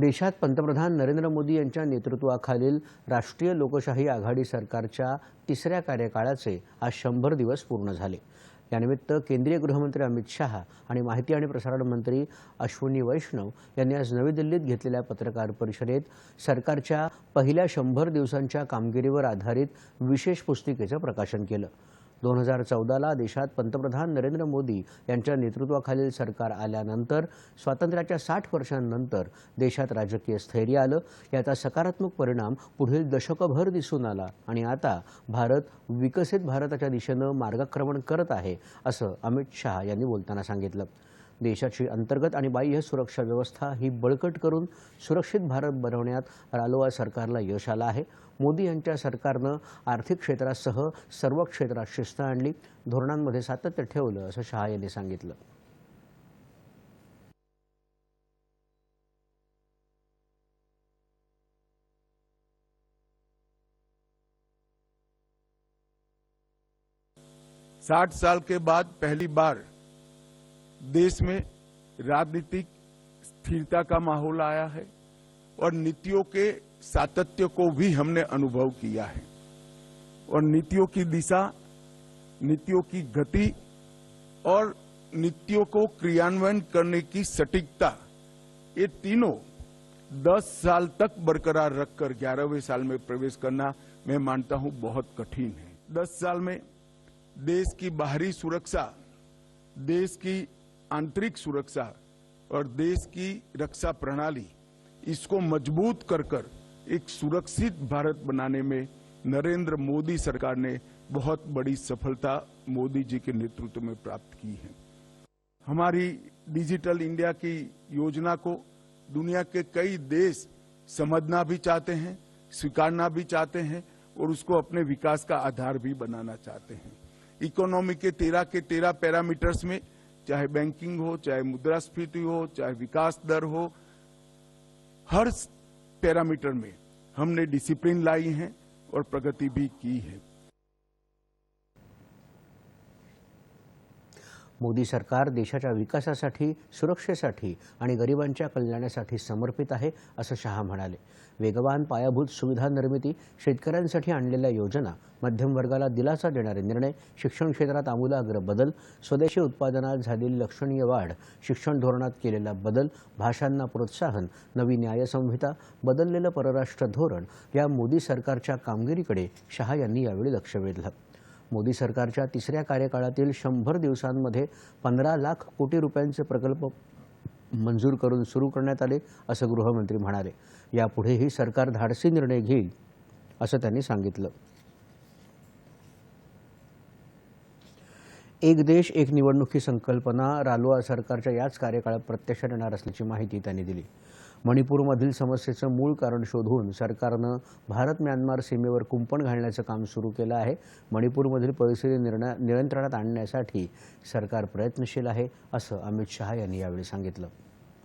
देशात पंतप्रधान नरेंद्र मोदी यांच्या नेतृत्वाखालील राष्ट्रीय लोकशाही आघाडी सरकारच्या तिसऱ्या कार्यकाळाचे आज शंभर दिवस पूर्ण झाले. यानिमित्त केंद्रीय गृहमंत्री अमित शहा आणि माहिती आणि प्रसारण मंत्री अश्विनी वैष्णव यांनी आज नवी दिल्लीत घेतलेल्या पत्रकार परिषदेत सरकारच्या पहिल्या शंभर दिवसांच्या कामगिरीवर आधारित विशेष पुस्तिकेचं प्रकाशन केलं. दोन हजार चौदाला देशात पंतप्रधान नरेंद्र मोदी यांच्या नेतृत्वाखालील सरकार आल्यानंतर स्वातंत्र्याच्या साठ वर्षांनंतर देशात राजकीय स्थैर्य आलं. याचा सकारात्मक परिणाम पुढील दशकभर दिसून आला आणि आता भारत विकसित भारताच्या दिशेनं मार्गक्रमण करत आहे असं अमित शहा यांनी बोलताना सांगितलं. देशाची अंतर्गत आणि बाह्य सुरक्षा व्यवस्था ही बळकट करून सुरक्षित भारत बनवण्यात रालोआ सरकारला यश आलं आहे. मोदी यांच्या सरकारनं आर्थिक क्षेत्रासह सर्व क्षेत्रात शिस्त आणली धोरणांमध्ये सातत्य ठेवलं असं शहा यांनी सांगितलं. साठ साल के बाद पहली बार देश में राजनीतिक स्थिरता का माहौल आया है और नीतियों के सातत्य को भी हमने अनुभव किया है। और नीतियों की दिशा, नीतियों की गति और नीतियों को क्रियान्वयन करने की सटीकता ये तीनों दस साल तक बरकरार रखकर ग्यारहवें साल में प्रवेश करना मैं मानता हूँ बहुत कठिन है। दस साल में देश की बाहरी सुरक्षा, देश की आंतरिक सुरक्षा और देश की रक्षा प्रणाली, इसको मज़बूत कर कर एक सुरक्षित भारत बनाने में नरेंद्र मोदी सरकार ने बहुत बड़ी सफलता मोदी जी के नेतृत्व में प्राप्त की है। हमारी डिजिटल इंडिया की योजना को दुनिया के कई देश समझना भी चाहते हैं, स्वीकारना भी चाहते हैं और उसको अपने विकास का आधार भी बनाना चाहते हैं। इकोनॉमी के तेरह के तेरह पैरामीटर्स में चाहे बैंकिंग हो, चाहे मुद्रास्फीति हो, चाहे विकास दर हो, हर पैरामीटर में हमने डिसिप्लिन लाई है और प्रगति भी की है। मोदी सरकार देशाच्या विकासासाठी सुरक्षेसाठी आणि गरिबांच्या कल्याणासाठी समर्पित आहे असं शहा म्हणाले. वेगवान पायाभूत सुविधा निर्मिती शेतकऱ्यांसाठी आणलेल्या योजना मध्यम वर्गाला दिलासा देणारे निर्णय शिक्षण क्षेत्रात आमूलाग्र बदल स्वदेशी उत्पादनात झालेली लक्षणीय वाढ शिक्षण धोरणात केलेला बदल भाषांना प्रोत्साहन नवी न्यायसंहिता बदललेलं परराष्ट्र धोरण या मोदी सरकारच्या कामगिरीकडे शहा यांनी यावेळी लक्ष वेधलं. मोदी सरकारच्या तिसऱ्या कार्यकाळातील शंभर दिवसांमध्ये पंधरा लाख कोटी रुपयांचे प्रकल्प मंजूर करून सुरू करण्यात आले असं गृहमंत्री म्हणाले. यापुढेही सरकार धाडसी निर्णय घेईल असं त्यांनी सांगितलं. एक देश एक निवडणुकी संकल्पना रालोआ सरकारच्या याच कार्यकाळात प्रत्यक्षात येणार असल्याची माहिती त्यांनी दिली. मणिपूरमधील समस्येचं मूळ कारण शोधून सरकारनं भारत म्यानमार सीमेवर कुंपण घालण्याचं काम सुरू केलं आहे. मणिपूरमधील परिस्थिती निर्णय नियंत्रणात आणण्यासाठी सरकार प्रयत्नशील आहे असं अमित शहा यांनी यावेळी सांगितलं.